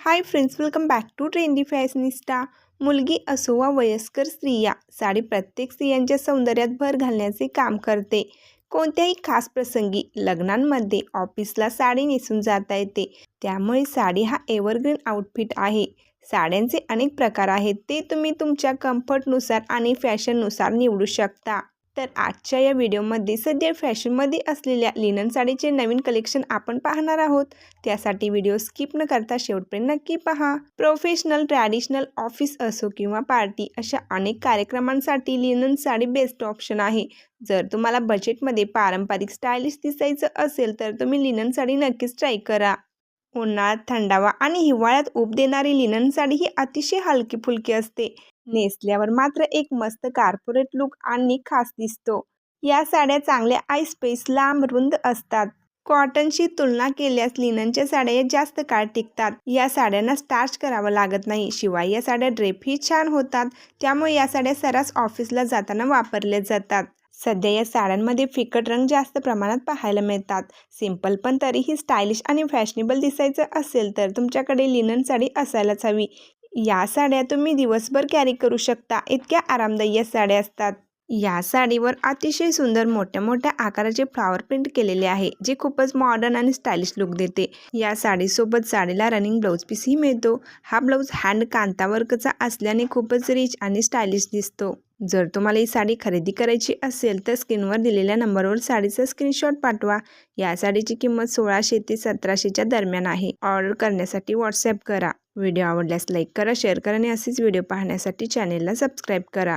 Hi friends welcome back to trendy fashionista मुलगी असो वा वयस्कर स्त्रिया साडी प्रत्येक स्त्रियांच्या सौंदर्यात भर घालण्याचे काम करते. कोणत्याही खास प्रसंगी लग्नांमध्ये ऑफिसला साडी नेसून जाता येते. त्यामुळे साडी हा एव्हरग्रीन आउटफिट आहे. साड्यांचे अनेक प्रकार आहेत ते तुम्ही तुमच्या कम्फर्टनुसार आणि फॅशननुसार निवडू शकता. तर आजच्या या व्हिडिओमध्ये सध्या फॅशनमध्ये असलेल्या लिनन साडीचे नवीन कलेक्शन आपण पाहणार आहोत. त्यासाठी व्हिडिओ स्किप न करता शेवटपर्यंत नक्की पहा. प्रोफेशनल ट्रॅडिशनल ऑफिस असो किंवा पार्टी अशा अनेक कार्यक्रमांसाठी लिनन साडी बेस्ट ऑप्शन आहे. जर तुम्हाला बजेटमध्ये पारंपरिक स्टायलिश दिसायचं असेल तर तुम्ही लिनन साडी नक्कीच ट्राय करा. उन्हाळ्यात थंडावा आणि हिवाळ्यात उब देणारी लिनन साडी ही अतिशय हलकी फुलकी असते. नेसल्यावर मात्र एक मस्त कार्पोरेट लुक आणि खास दिसतो. या साड्या चांगल्या आय स्पेस लांब रुंद असतात. कॉटनशी तुलना केल्यास लिननच्या साड्या जास्त काळ टिकतात. या साड्यांना स्टार्च करावं लागत नाही. शिवाय या साड्या ड्रेपही छान होतात. त्यामुळे या साड्या सरास ऑफिसला जाताना वापरल्या जातात. सध्या या साड्यांमध्ये फिकट रंग जास्त प्रमाणात पाहायला मिळतात. सिंपल पण तरीही स्टायलिश आणि फॅशनेबल दिसायचं असेल तर तुमच्याकडे लिनन साडी असायलाच हवी. या साड्या तुम्ही दिवसभर कॅरी करू शकता. इतक्या आरामदायी साड्या असतात. या साडीवर अतिशय सुंदर मोठ्या मोठ्या आकाराचे फ्लॉवर प्रिंट केलेले आहे जे खूपच मॉडर्न आणि स्टायलिश लुक देते. या साडीसोबत साडीला रनिंग ब्लाऊज पीसही मिळतो. हा ब्लाऊज हँड कांतावर्कचा असल्याने खूपच रिच आणि स्टायलिश दिसतो. जर तुम्हाला ही साडी खरेदी करायची असेल तर स्क्रीनवर दिलेल्या नंबरवर साडीचा स्क्रीनशॉट पाठवा. या साडीची किंमत सोळाशे ते सतराशेच्या दरम्यान आहे. ऑर्डर करण्यासाठी व्हॉट्सॲप करा. व्हिडिओ आवडल्यास लाईक करा शेअर करा आणि असेच व्हिडिओ पाहण्यासाठी चॅनेलला सबस्क्राईब करा.